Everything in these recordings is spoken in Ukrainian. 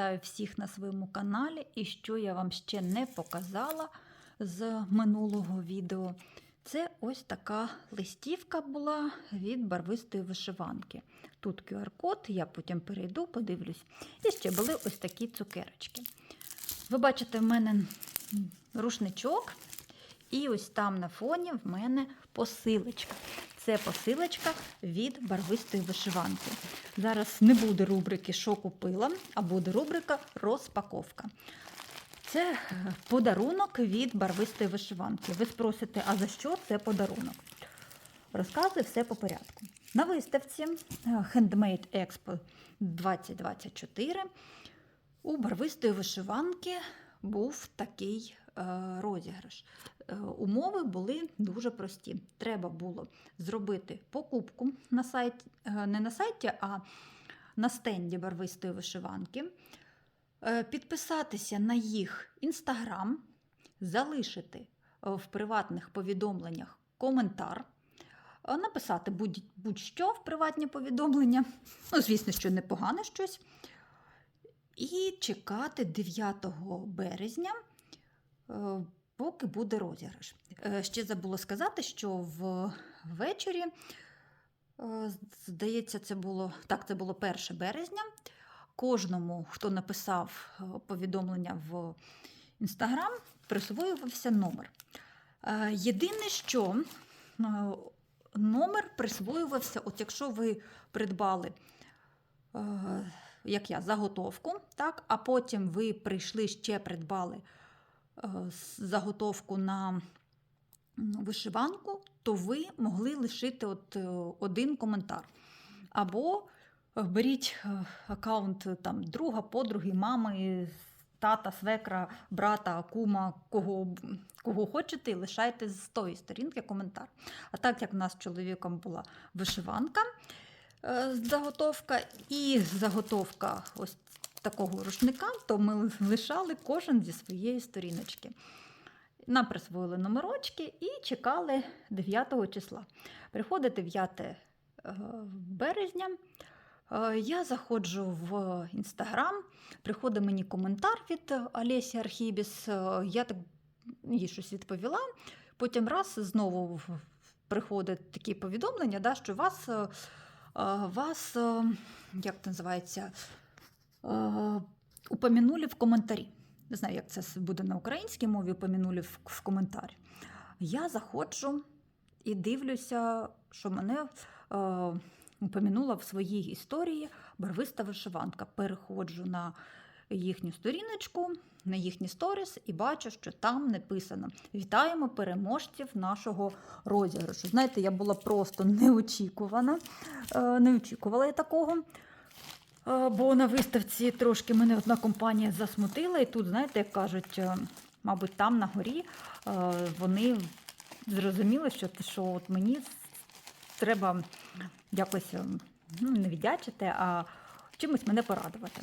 Вітаю всіх на своєму каналі. І що я вам ще не показала з минулого відео. Це ось така листівка була від барвистої вишиванки. Тут QR-код, я потім перейду, подивлюсь. І ще були ось такі цукерочки. Ви бачите, в мене рушничок, і ось там на фоні в мене посилочка. Це посилочка від барвистої вишиванки. Зараз не буде рубрики Що купила, а буде рубрика Розпаковка. Це е, подарунок від барвистої вишиванки. Ви спросите, а за що це подарунок? Розказую все по порядку. На виставці е, Handmade Expo 2024 у барвистої вишиванки був такий е, розіграш. Е, умови були дуже прості. Треба було зробити покупку на сайті, е, не на сайті, а на стенді барвистої вишиванки, е, підписатися на їх інстаграм, залишити в приватних повідомленнях коментар. Написати будь- будь-що в приватні повідомлення, ну, звісно, що непогане щось. І чекати 9 березня, поки буде розіграш. Е, Ще забула сказати, що ввечері, е, здається, це було так, це було 1 березня. Кожному, хто написав е, повідомлення в інстаграм, присвоювався номер. Єдине, що номер присвоювався, от якщо ви придбали як я, заготовку, так? а потім ви прийшли ще придбали заготовку на вишиванку, то ви могли лишити от, е, один коментар. Або е, беріть е, аккаунт е, там, друга, подруги, мами, тата, свекра, брата, кума, кого, кого хочете, і лишайте з тої сторінки коментар. А так як в нас з чоловіком була вишиванка, е, заготовка і заготовка ось такого рушника, то ми лишали кожен зі своєї сторіночки. Нам присвоїли номерочки і чекали 9 числа. Приходить 9 е, березня. е, Я заходжу в інстаграм, приходить мені коментар від Олесі Архібіс. е, Я так їй щось відповіла. Потім раз знову приходить такі повідомлення, да, що вас, вас як це називається, упомянули в коментарі. Не знаю, як це буде на українській мові, упомянули в, в коментарі. Я заходжу і дивлюся, що мене е, упомянула в своїй історії барвиста вишиванка. Переходжу на їхню сторіночку, на їхні сторіс і бачу, що там написано: Вітаємо переможців нашого розіграшу. Знаєте, я була просто неочікувана, е, не очікувала я такого. Е, Бо на виставці трошки мене одна компанія засмутила, і тут, знаєте, як кажуть, е, мабуть, там на горі е, вони зрозуміли, що, що от мені треба якось ну, не віддячити, а чимось мене порадувати.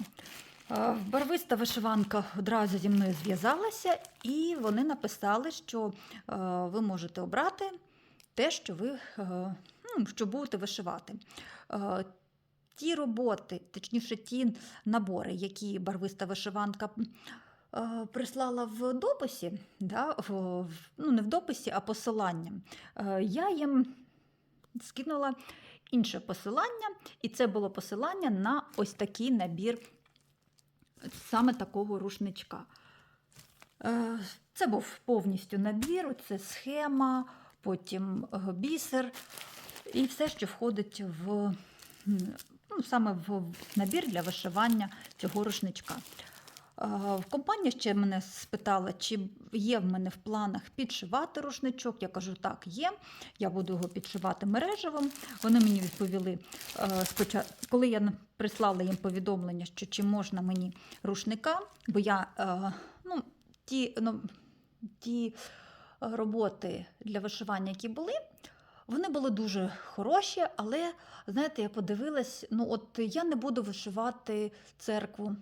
Барвиста вишиванка одразу зі мною зв'язалася, і вони написали, що ви можете обрати те, що ви ну, що будете вишивати. Ті роботи, точніше, ті набори, які барвиста вишиванка е, прислала в дописі, да, в, ну, не в дописі, а посиланням, е, я їм скинула інше посилання, і це було посилання на ось такий набір саме такого рушничка. Е, Це був повністю набір, це схема, потім бісер і все, що входить в, ну, саме в набір для вишивання цього рушничка. Е, Компанія ще мене спитала, чи є в мене в планах підшивати рушничок. Я кажу, так, є. Я буду його підшивати мережевим. Вони мені відповіли е, коли я прислала їм повідомлення, що чи можна мені рушника, бо я е, ну, ті, ну, ті роботи для вишивання, які були, вони були дуже хороші, але знаєте, я подивилась, ну от я не буду вишивати церкву.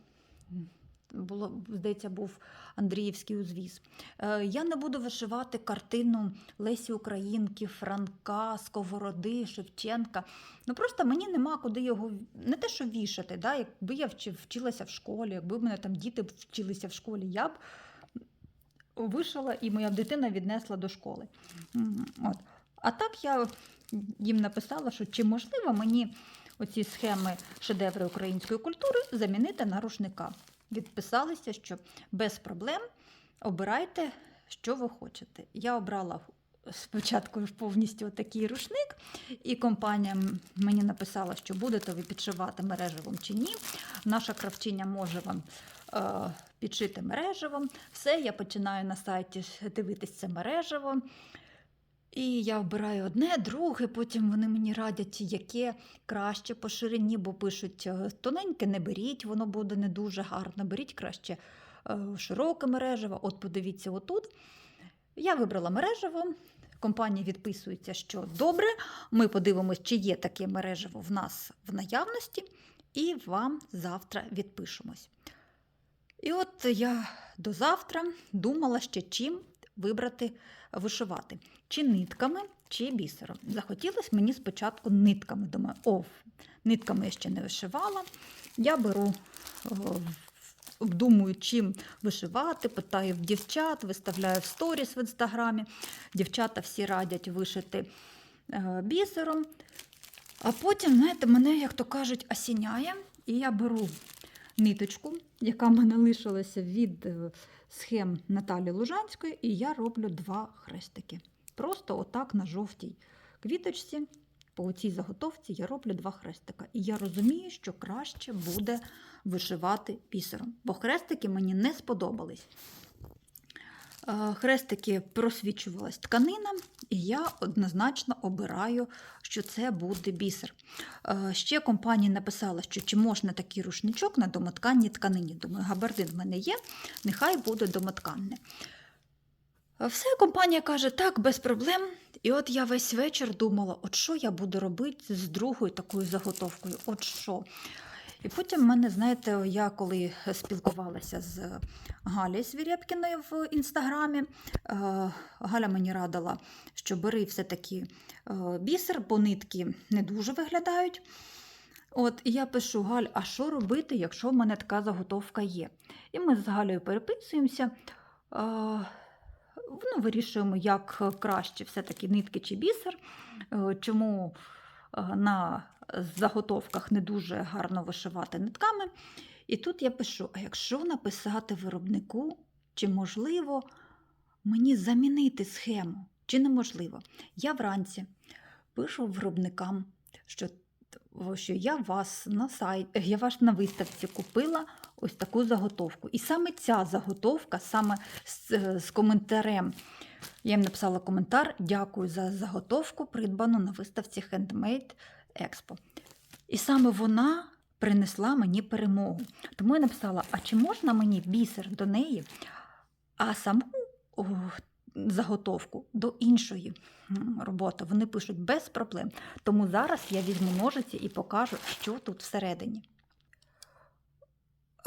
було, здається, був Андріївський узвіз. Е, Я не буду вишивати картину Лесі Українки, Франка, Сковороди, Шевченка. Ну просто мені нема куди його не те, що вішати. Да? Якби я вчилася в школі, якби в мене там діти вчилися в школі, я б вишила і моя дитина віднесла до школи. От. А так я їм написала, що чи можливо мені оці схеми шедеври української культури замінити на рушника. Відписалися, що без проблем обирайте, що ви хочете. Я обрала спочатку повністю такий рушник, і компанія мені написала, що будете ви підшивати мережевим чи ні. Наша кравчиня може вам е, підшити мережевим. Все, я починаю на сайті дивитися це мережево. І я обираю одне, друге, потім вони мені радять, яке краще по ширині, бо пишуть е, тоненьке не беріть, воно буде не дуже гарно. Беріть краще е, широке мережево. От подивіться отут. Я вибрала мережево. Компанія відписується, що добре. Ми подивимось, чи є таке мережево в нас в наявності, і вам завтра відпишемось. І от я до завтра думала ще чим вибрати вишивати. Чи нитками, чи бісером. Захотілося мені спочатку нитками. Думаю, о, нитками я ще не вишивала. Я беру, о, обдумую, чим вишивати, питаю в дівчат, виставляю в сторіс в інстаграмі. Дівчата всі радять вишити е, бісером. А потім, знаєте, мене, як то кажуть, осіняє, і я беру ниточку, яка в мене лишилася від е, схем Наталі Лужанської, і я роблю два хрестики. Просто отак на жовтій квіточці, по цій заготовці я роблю два хрестика. І я розумію, що краще буде вишивати бісером, бо хрестики мені не сподобались. Хрестики просвічувалась тканина, і я однозначно обираю, що це буде бісер. Ще компанія написала, що чи можна такий рушничок на домотканній тканині. Думаю, габардин в мене є, нехай буде домотканне. Все компанія каже, так, без проблем. І от я весь вечір думала, от що я буду робити з другою такою заготовкою, от що. І потім в мене, знаєте, я коли спілкувалася з Галією Свірєпкіною в інстаграмі, е, Галя мені радила, що бери все-таки е, бісер, бо нитки не дуже виглядають. От, і я пишу, Галь, а що робити, якщо в мене така заготовка є? І ми з Галею переписуємося. Е, Ну, вирішуємо, як краще все-таки нитки чи бісер, чому на заготовках не дуже гарно вишивати нитками. І тут я пишу: а якщо написати виробнику, чи можливо мені замінити схему, чи неможливо? Я вранці пишу виробникам, що, що я вас на сайт, я вас на виставці купила ось таку заготовку. І саме ця заготовка, саме з, з коментарем. Я їм написала коментар: дякую за заготовку, придбану на виставці Handmade Expo. І саме вона принесла мені перемогу. Тому я написала: а чи можна мені бісер до неї, а саму заготовку до іншої роботи? Вони пишуть без проблем. Тому зараз я візьму ножиці і покажу, що тут всередині.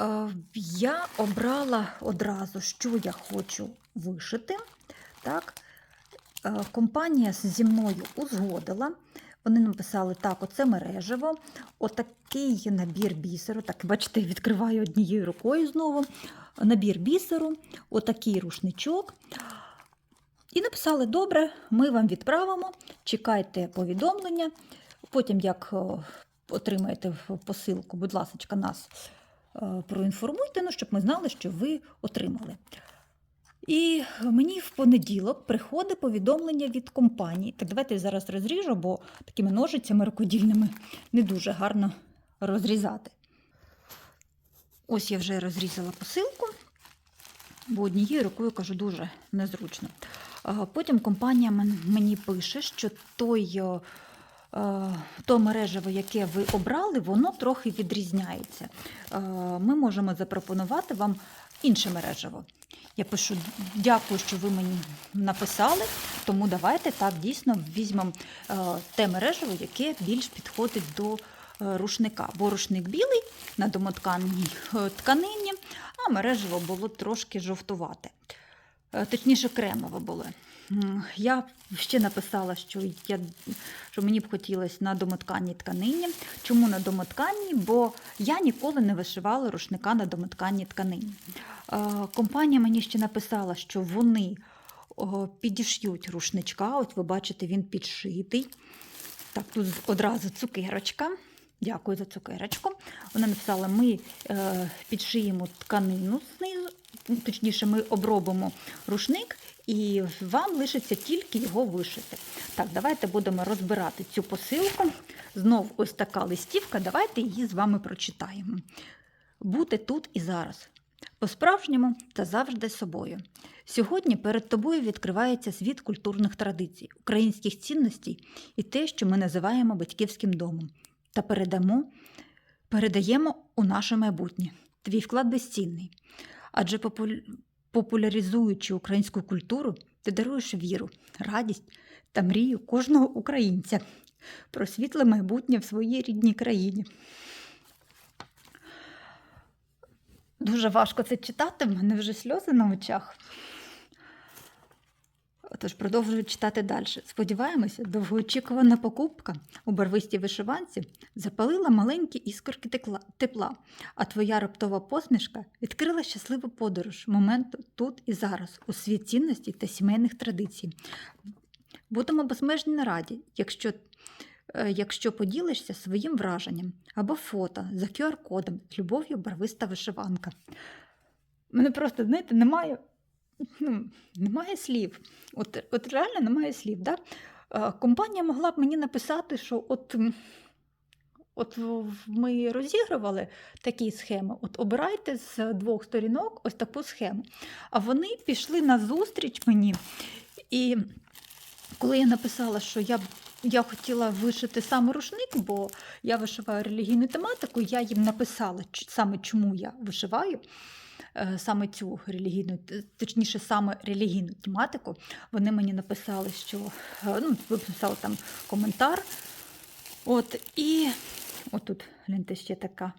Е, Я обрала одразу, що я хочу вишити. Так. Е, Компанія зі мною узгодила. Вони написали, так, оце мережево, отакий набір бісеру. Так, бачите, відкриваю однією рукою знову. Набір бісеру, отакий рушничок. І написали: добре, ми вам відправимо, чекайте повідомлення. Потім, як е, отримаєте посилку, будь ласка, нас е, проінформуйте, ну, щоб ми знали, що ви отримали. І мені в понеділок приходить повідомлення від компанії. Так давайте я зараз розріжу, бо такими ножицями рукодільними не дуже гарно розрізати. Ось я вже розрізала посилку, бо однією рукою кажу дуже незручно. Потім компанія мені пише, що той, е, то мережево, яке ви обрали, воно трохи відрізняється. Е, Ми можемо запропонувати вам інше мережево. Я пишу, дякую, що ви мені написали, тому давайте так дійсно візьмемо е, те мережево, яке більш підходить до е, рушника. Бо рушник білий на домотканій е, тканині, а мережево було трошки жовтувате. Точніше, кремове було. Я ще написала, що, я, що мені б хотілося на домотканій тканині. Чому на домотканій? Бо я ніколи не вишивала рушника на домотканій тканині. Е, Компанія мені ще написала, що вони підіш'ють рушничка. От ви бачите, він підшитий. Так, тут одразу цукерочка. Дякую за цукерочку. Вона написала: ми е, підшиємо тканину точніше, ми обробимо рушник, і вам лишиться тільки його вишити. Так, давайте будемо розбирати цю посилку. Знов ось така листівка. Давайте її з вами прочитаємо. Бути тут і зараз. По-справжньому та завжди собою. Сьогодні перед тобою відкривається світ культурних традицій, українських цінностей і те, що ми називаємо батьківським домом, та передамо, передаємо у наше майбутнє. Твій вклад безцінний. Адже популяризуючи українську культуру, ти даруєш віру, радість та мрію кожного українця про світле майбутнє в своїй рідній країні. Дуже важко це читати, в мене вже сльози на очах. Тож продовжую читати далі. Сподіваємося, довгоочікувана покупка у барвистій вишиванці запалила маленькі іскорки тепла, а твоя раптова посмішка відкрила щасливу подорож моменту тут і зараз, у світ цінностей та сімейних традицій. Будемо безмежно раді, якщо, е, якщо поділишся своїм враженням або фото за QR-кодом з любов'ю барвиста вишиванка. Мене просто, знаєте, немає, ну, немає слів. От, от реально немає слів. Да? Компанія могла б мені написати, що от, от ми розігрували такі схеми, от обирайте з двох сторінок ось таку схему. А вони пішли на зустріч мені. І коли я написала, що я, я хотіла вишити саме рушник, бо я вишиваю релігійну тематику, я їм написала саме чому я вишиваю саме цю релігійну, точніше, саме релігійну тематику. Вони мені написали, що е, ну, виписали там коментар. От, і отут, гляньте, ще така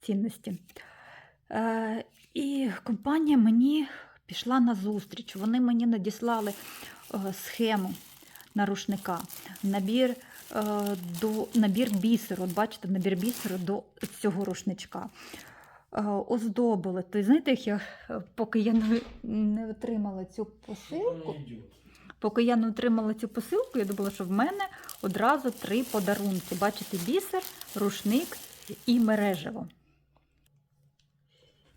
цінності. Е, і компанія мені пішла на зустріч. Вони мені надіслали е, схему на рушника, набір, е, до, набір бісеру. От бачите, набір бісеру до цього рушничка. Е, Оздобили. То знаєте, як я, е, поки я не, не отримала цю посилку, поки я не отримала цю посилку, я думала, що в мене одразу три подарунки. Бачите, бісер, рушник і мережево.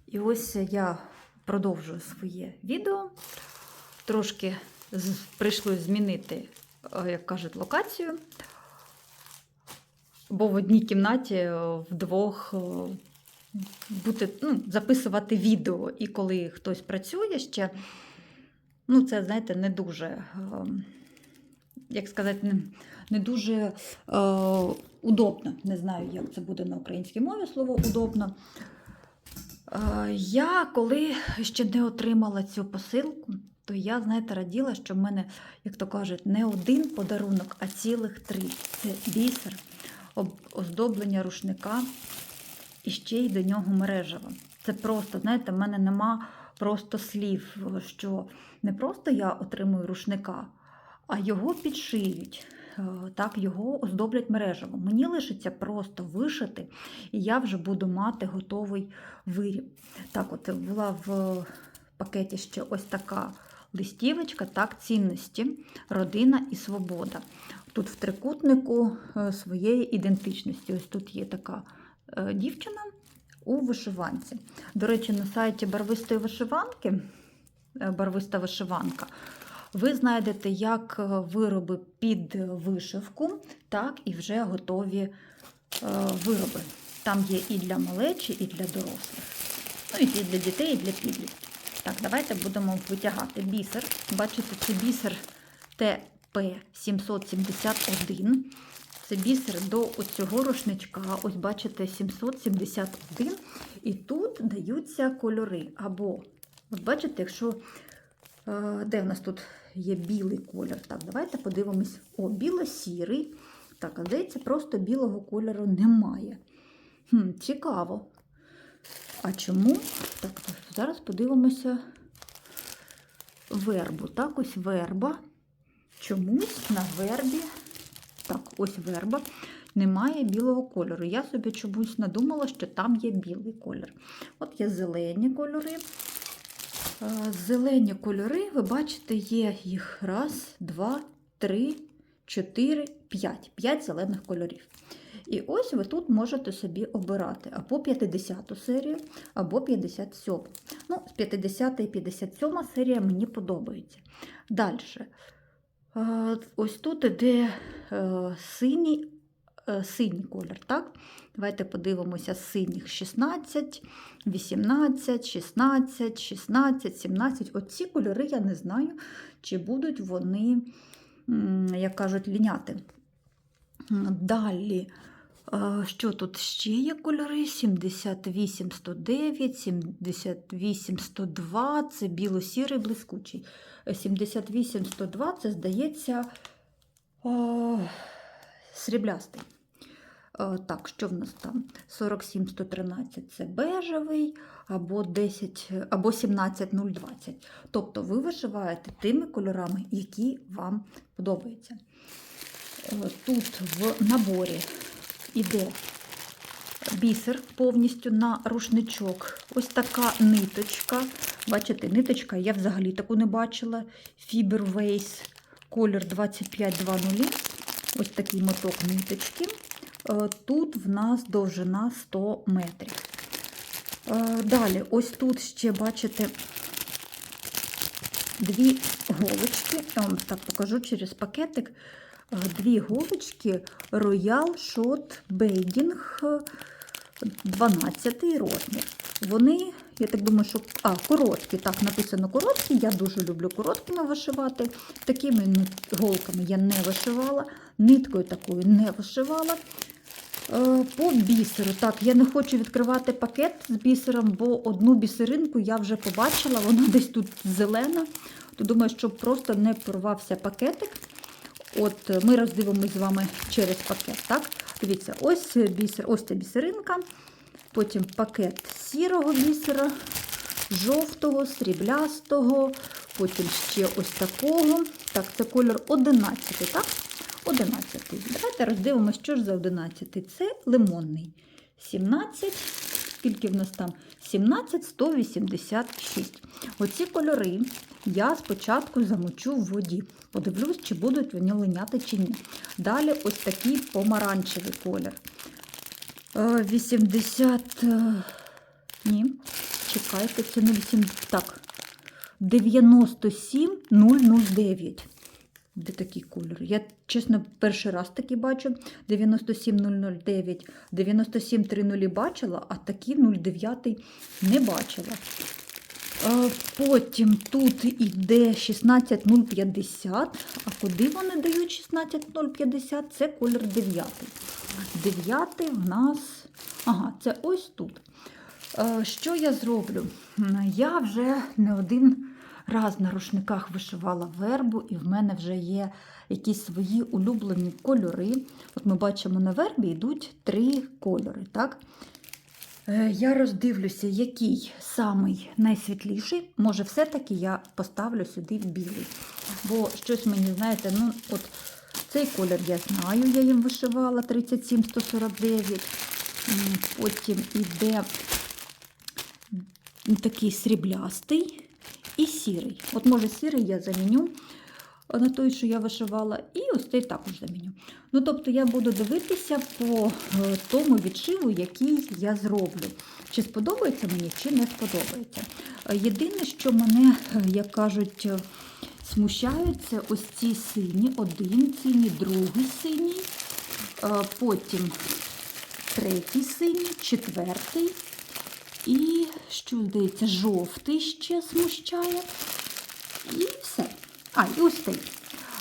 І ось я продовжую своє відео. Трошки прийшлось змінити, е, як кажуть, локацію. Бо в одній кімнаті вдвох бути, ну, записувати відео. І коли хтось працює ще, ну це, знаєте, не дуже, е, як сказати, не, не дуже е, удобно. Не знаю, як це буде на українській мові слово удобно. Е, Я коли ще не отримала цю посилку, то я, знаєте, раділа, що в мене, як то кажуть, не один подарунок, а цілих три. Це бісер, об- оздоблення рушника і ще й до нього мережево. Це просто, знаєте, в мене нема просто слів, що не просто я отримую рушника, а його підшиють. е, Так, його оздоблять мережево. Мені лишиться просто вишити, і я вже буду мати готовий виріб. Так, от була в пакеті ще ось така листівочка, так, цінності, родина і свобода. Тут в трикутнику е, своєї ідентичності. Ось тут є така дівчина у вишиванці. До речі, на сайті барвистої вишиванки, е, барвиста вишиванка, ви знайдете як е, вироби під вишивку, так і вже готові е, вироби. Там є і для малечі, і для дорослих. Ну, і для дітей, і для підлітків. Так, давайте будемо витягати бісер. Бачите, це бісер ТП771. Це бісер до цього рушничка. Ось бачите, 771. І тут даються кольори. Або, от бачите, якщо е, де в нас тут є білий колір. Так, давайте подивимось. О, біло-сірий. Так, а здається, просто білого кольору немає. Хм, Цікаво. А чому? Так, зараз подивимося вербу. Так, ось верба. Чомусь на вербі, ось верба, немає білого кольору. Я собі чомусь надумала, що там є білий колір. От є зелені кольори. Е, Зелені кольори, ви бачите, є їх раз, два, три, чотири, п'ять. П'ять зелених кольорів. І ось ви тут можете собі обирати або 50 серію, або 57. Ну, з 50 і 57 серія мені подобається. Далі. Ось тут іде е, синій, е, синій колір, так? Давайте подивимося синіх 16, 18, 16, 16, 17. Оці кольори я не знаю, чи будуть вони, як кажуть, ліняти. Далі. Е, Що тут ще є кольори? 78, 109, 78, 102, це біло-сірий блискучий. 78, 102, це, здається, о, сріблястий. Е, Так, що в нас там? 47, 113 це бежевий, або 10, або 17, 020. Тобто ви вишиваєте тими кольорами, які вам подобаються. Е, Тут в наборі йде бісер повністю на рушничок. Ось така ниточка. Бачите, ниточка, я взагалі таку не бачила. Fiberways, колір 2520. Ось такий моток ниточки. Е, Тут в нас довжина 100 метрів. Е, Далі, ось тут ще бачите дві голочки. Я вам так покажу через пакетик. Е, Дві голочки Royal Shot Bedding 12 розмір. Вони, я так думаю, що а, короткі. Так, написано короткі. Я дуже люблю короткими вишивати. Такими голками я не вишивала, ниткою такою не вишивала. Е, По бісеру. Так, я не хочу відкривати пакет з бісером, бо одну бісеринку я вже побачила, вона десь тут зелена. То думаю, щоб просто не порвався пакетик. От ми роздивимось з вами через пакет. Так? Дивіться, ось бісер, ось ця бісеринка, потім пакет сірого бісера, жовтого, сріблястого, потім ще ось такого. Так, це колір 11, так? 11. Давайте роздивимося, що ж за 11. Це лимонний. 17. Скільки в нас там? 17, 186. Оці кольори я спочатку замочу в воді. Подивлюсь, чи будуть вони линяти чи ні. Далі ось такий помаранчевий колір. Е, 80. е, Ні. Чекайте, це не 8. Так. 97 009. Де такий кольор? Я, чесно, перший раз такий бачу. 97009, 97300 бачила, а такі 09 не бачила. Е, Потім тут іде 16050. А куди вони дають 16050? Це колір 9. 9 в нас. Ага, це ось тут. Е, Що я зроблю? Я вже не один раз на рушниках вишивала вербу, і в мене вже є якісь свої улюблені кольори. От ми бачимо, на вербі йдуть три кольори. Так? Е, Я роздивлюся, який самий найсвітліший. Може, все-таки я поставлю сюди білий. Бо щось мені, знаєте, ну, от цей колір я знаю, я їм вишивала 37-149. Потім іде такий сріблястий і сірий. От, може, сірий я заміню на той, що я вишивала, і ось цей також заміню. Ну, тобто я буду дивитися по е, тому відшиву, який я зроблю. Чи сподобається мені, чи не сподобається. Е, Єдине, що мене, е, як кажуть, е, смущають, це ось ці сині, один синій, другий синій, е, потім третій синій, четвертий. І, що здається, жовтий ще смущає. І все. А, і ось цей.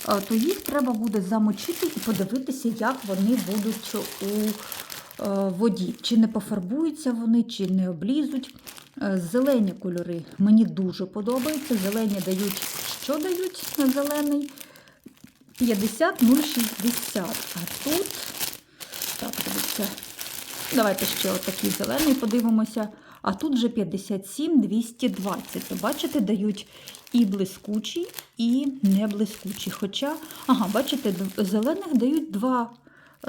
Е, То їх треба буде замочити і подивитися, як вони будуть у е, воді. Чи не пофарбуються вони, чи не облізуть. Е, Зелені кольори мені дуже подобаються. Зелені дають, що дають на зелений? 50 060. А тут, так, дивіться, давайте ще отакий зелений подивимося. А тут вже 57 220. То бачите, дають і блискучий, і не блискучий. Хоча, ага, бачите, зелених дають два,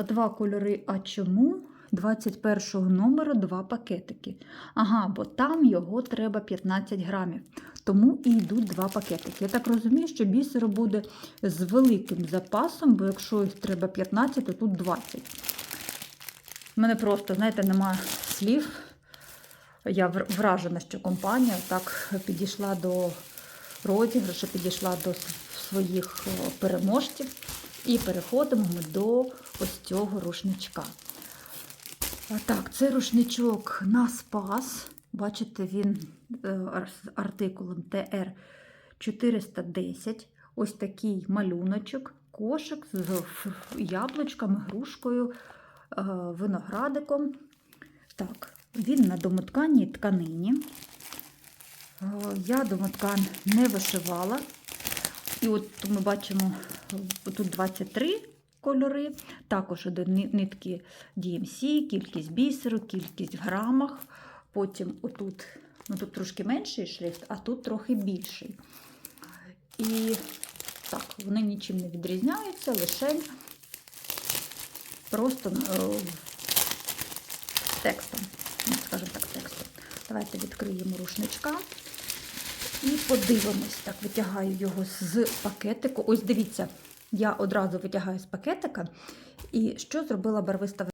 два кольори. А чому? 21 номеру два пакетики. Ага, бо там його треба 15 грамів. Тому і йдуть два пакетики. Я так розумію, що бісеру буде з великим запасом, бо якщо їх треба 15, то тут 20. У мене просто, знаєте, немає слів. Я вражена, що компанія так підійшла до розіграшу, підійшла до своїх переможців. І переходимо ми до ось цього рушничка. Так, це рушничок на спас. Бачите, він е, з артикулом ТР 410. Ось такий малюночок, кошик з яблучками, грушкою, е, виноградиком. Так, він на домотканій тканині. Е, Я домоткан не вишивала. І от ми бачимо е, тут 23 кольори, також нитки DMC, кількість бісеру, кількість в грамах. Потім отут, ну тут трошки менший шрифт, а тут трохи більший. І так, вони нічим не відрізняються, лише просто е, текстом, скажімо так, текстом. Давайте відкриємо рушничка і подивимось. Так, витягаю його з пакетику. Ось дивіться, я одразу витягаю з пакетика. І що зробила барвиста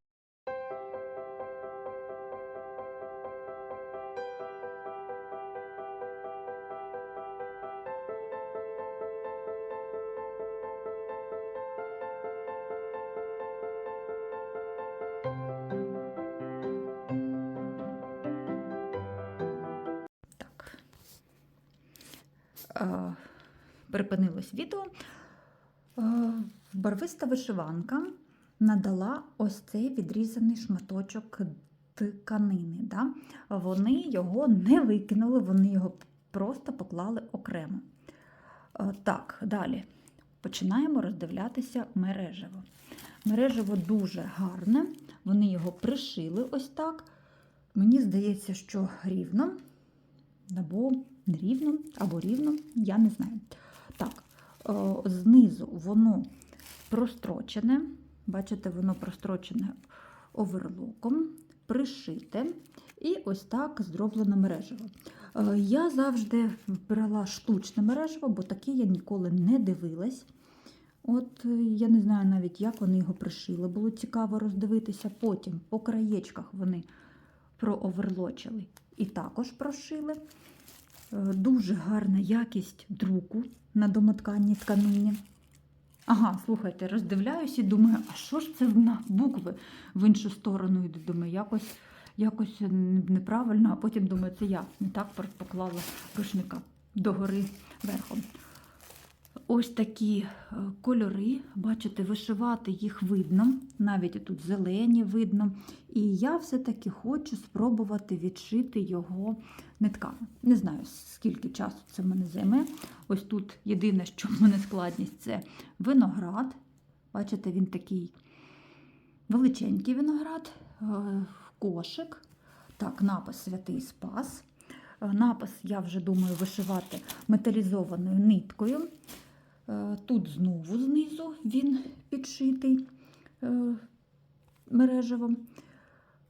Припинилось відео. Е, Барвиста вишиванка надала ось цей відрізаний шматочок тканини. Да? Вони його не викинули, вони його просто поклали окремо. Е, Так, далі починаємо роздивлятися мережево. Мережево дуже гарне, вони його пришили ось так. Мені здається, що рівно, або не рівно, або рівно, я не знаю. Е, знизу воно прострочене, бачите, воно прострочене оверлоком, пришите, і ось так зроблено мережево. Е, Я завжди брала штучне мережево, бо таке я ніколи не дивилась. От е, я не знаю навіть, як вони його пришили. Було цікаво роздивитися. Потім по краєчках вони прооверлочили і також прошили. Е, Дуже гарна якість друку на домотканні тканині. Ага, слухайте, роздивляюсь і думаю, а що ж це на букви в іншу сторону йду? Думаю, якось, якось неправильно, а потім думаю, це я не так поклала рушника догори верхом. Ось такі е, кольори, бачите, вишивати їх видно, навіть тут зелені видно. І я все-таки хочу спробувати відшити його нитками. Не знаю, скільки часу це мене займе. Ось тут єдине, що в мене складність це виноград. Бачите, він такий величенький виноград, е, кошик. Так, напис Святий Спас. Е, Напис я вже думаю вишивати металізованою ниткою. Е, Тут знову знизу він підшитий е, мережевом.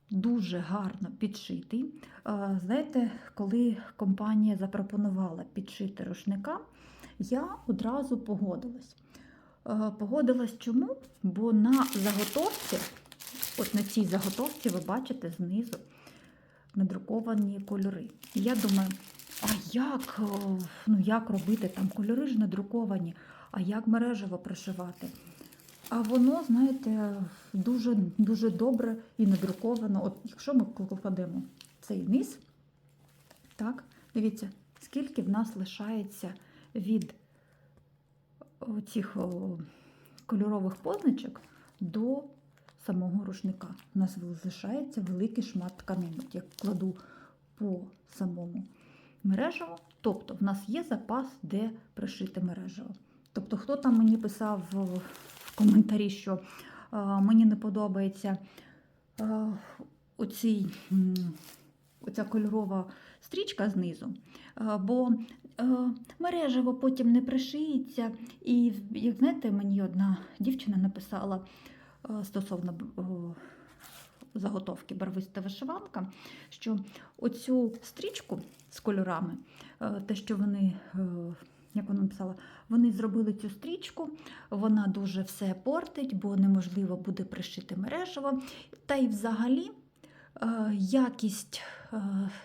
Дуже гарно підшитий. Е, Знаєте, коли компанія запропонувала підшити рушника, я одразу погодилась. Погодилась чому? Бо на заготовці, от на цій заготовці, ви бачите знизу надруковані кольори. Я думаю, як, ну, як робити там кольори ж надруковані, а як мережево пришивати? А воно, знаєте, дуже, дуже добре і надруковано. От якщо ми кладемо цей низ, так, дивіться, скільки в нас лишається від цих кольорових позначок до самого рушника. У нас залишається великий шмат тканини. От Я кладу по самому мережево, тобто в нас є запас, де пришити мережево. Тобто, хто там мені писав в коментарі, що е, мені не подобається е, оцій оця кольорова стрічка знизу, е, бо мережево потім не пришиється. І, як знаєте, мені одна дівчина написала стосовно заготовки барвиста вишиванка, що оцю стрічку з кольорами, е, те, що вони, е, як вона написала, вони зробили цю стрічку, вона дуже все портить, бо неможливо буде пришити мережево. Та й взагалі е, якість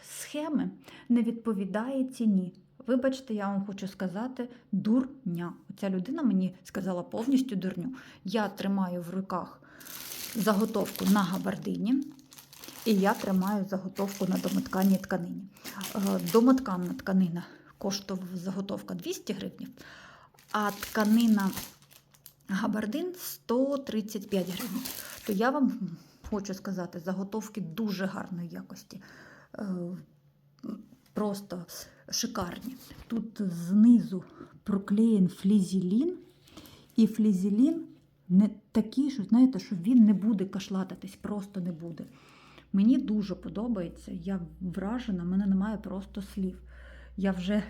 схеми не відповідає ціні. Вибачте, я вам хочу сказати дурня. Ця людина мені сказала повністю дурню. Я тримаю в руках заготовку на габардині, і я тримаю заготовку на домотканій тканині. Е, Домотканна тканина коштувала заготовка 200 гривень, а тканина габардин 135 гривень. То я вам хочу сказати, заготовки дуже гарної якості. Е, Просто шикарні. Тут знизу проклеєн флізелін, і флізелін не такий, що знаєте, що він не буде кашлататись, просто не буде. Мені дуже подобається, я вражена, в мене немає просто слів. Я вже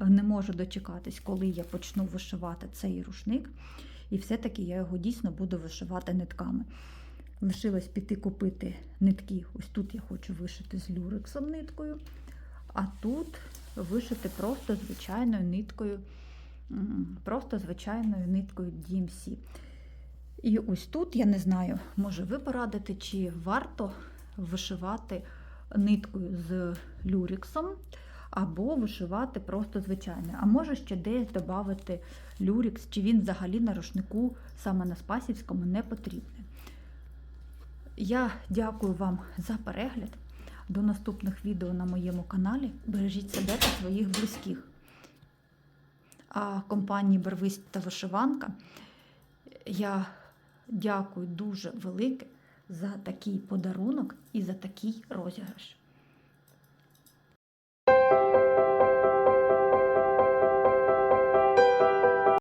не можу дочекатись, коли я почну вишивати цей рушник. І все-таки я його дійсно буду вишивати нитками. Лишилось піти купити нитки. Ось тут я хочу вишити з люрексом ниткою, а тут вишити просто звичайною ниткою, просто звичайною ниткою DMC. І ось тут, я не знаю, може ви порадите, чи варто вишивати ниткою з люрексом, або вишивати просто звичайною. А може ще десь додати люрекс, чи він взагалі на рушнику саме на Спасівському не потрібний. Я дякую вам за перегляд. До наступних відео на моєму каналі. Бережіть себе та своїх близьких. А компанії Барвист та Вишиванка я дякую дуже велике за такий подарунок і за такий розіграш.